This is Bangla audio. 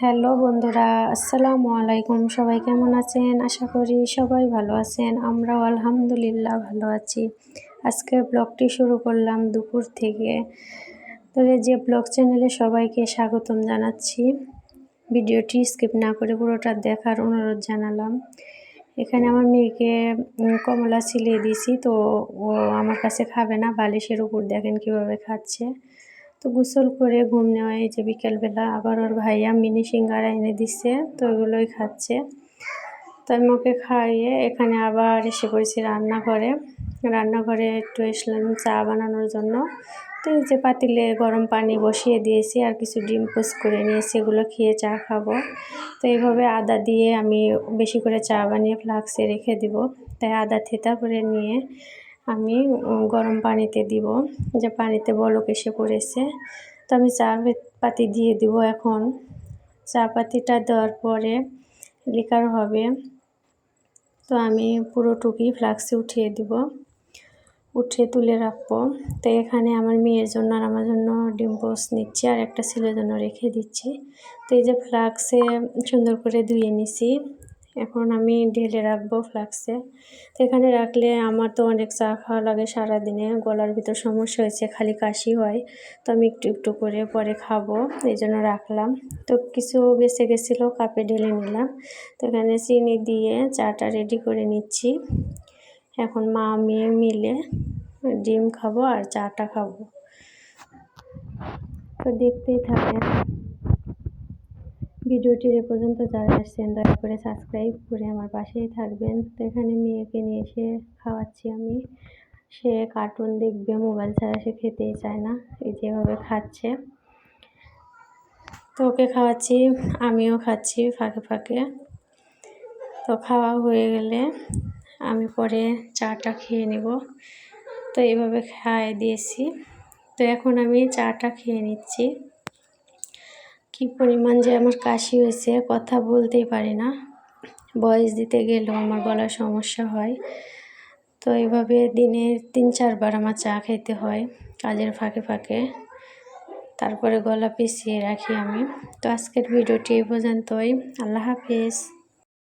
হ্যালো বন্ধুরা, আসসালামু আলাইকুম। সবাই কেমন আছেন? আশা করি সবাই ভালো আছেন। আমরাও আলহামদুলিল্লাহ ভালো আছি। আজকের ব্লগটি শুরু করলাম দুপুর থেকে। তো যে ব্লগ চ্যানেলে সবাইকে স্বাগতম জানাচ্ছি, ভিডিওটি স্কিপ না করে পুরোটা দেখার অনুরোধ জানালাম। এখানে আমার মেয়েকে কমলা ছিলিয়ে দিয়েছি, তো ও আমার কাছে খাবে না। বালিশের উপর দেখেন কীভাবে খাচ্ছে। তো গোসল করে ঘুম নেওয়া এই যে বিকেলবেলা আবার ওর ভাইয়া মিনি সিঙ্গারা এনে দিচ্ছে তো ওগুলোই খাচ্ছে। তো আমি ওকে খাইয়ে এখানে আবার এসে পড়েছি রান্নাঘরে। রান্নাঘরে একটু এসলাম চা বানানোর জন্য। তো এই যে পাতিলে গরম পানি বসিয়ে দিয়েছি, আর কিছু ডিম পোস করে নিয়েছি, এগুলো খেয়ে চা খাব। তো এইভাবে আদা দিয়ে আমি বেশি করে চা বানিয়ে ফ্লাক্সে রেখে দিব। তাই আদা থেতা করে নিয়ে আমি গরম পানিতে দিব। যে পানিতে বলক এসে পড়েছে। তো আমি চা পাতি দিয়ে দিব এখন। চা পাতিটা দেওয়ার পরে লিকার হবে। তো আমি পুরো টুকি ফ্লাক্সে উঠিয়ে দিব। উঠিয়ে তুলে রাখব। তো এখানে আমার মেয়ের জন্য আর আমার জন্য ডিম নিচ্ছি আর একটা ছেলের জন্য রেখে দিচ্ছি। তো এই যে ফ্লাক্সে সুন্দর করে ধুয়ে নিছি। এখন আমি ঢেলে রাখব ফ্লাক্সে। তো এখানে রাখলে আমার তো অনেক চা খাওয়া লাগে সারাদিনে, গলার ভিতর সমস্যা হয়েছে, খালি কাশি হয়। তো আমি একটু একটু করে পরে খাব এই জন্য রাখলাম। তো কিছু বেঁচে গেছিল, কাপে ঢেলে নিলাম। তো এখানে চিনি দিয়ে চাটা রেডি করে নিচ্ছি। এখন মা মেয়ে মিলে ডিম খাব আর চাটা খাব। তো দেখতেই থাকেন। ভিডিওটির এ পর্যন্ত যারা আসছেন, দয়া করে সাবস্ক্রাইব করে আমার পাশেই থাকবেন। তো এখানে মেয়েকে নিয়ে এসে খাওয়াচ্ছি আমি। সে কার্টুন দেখবে, মোবাইল ছাড়া সে খেতেই চায় না, এই যেভাবে খাচ্ছে। তো ওকে খাওয়াচ্ছি, আমিও খাচ্ছি ফাঁকে ফাঁকে। তো খাওয়া হয়ে গেলে আমি পরে চাটা খেয়ে নেব। তো এইভাবে খাইয়ে দিয়েছি। তো এখন আমি চাটা খেয়ে নিচ্ছি। কি পরিমাণ যে আমার কাশি হয়েছে কথা বলতেই পারি না। বয়স দিতে গেলেও আমার গলার সমস্যা হয়। তো এইভাবে দিনে তিন চারবার আমার চা খেতে হয় কাজের ফাঁকে ফাঁকে। তারপরে গলা পিছিয়ে রাখি আমি। তো আজকের ভিডিওটি এই পর্যন্তই। আল্লাহ হাফিজ।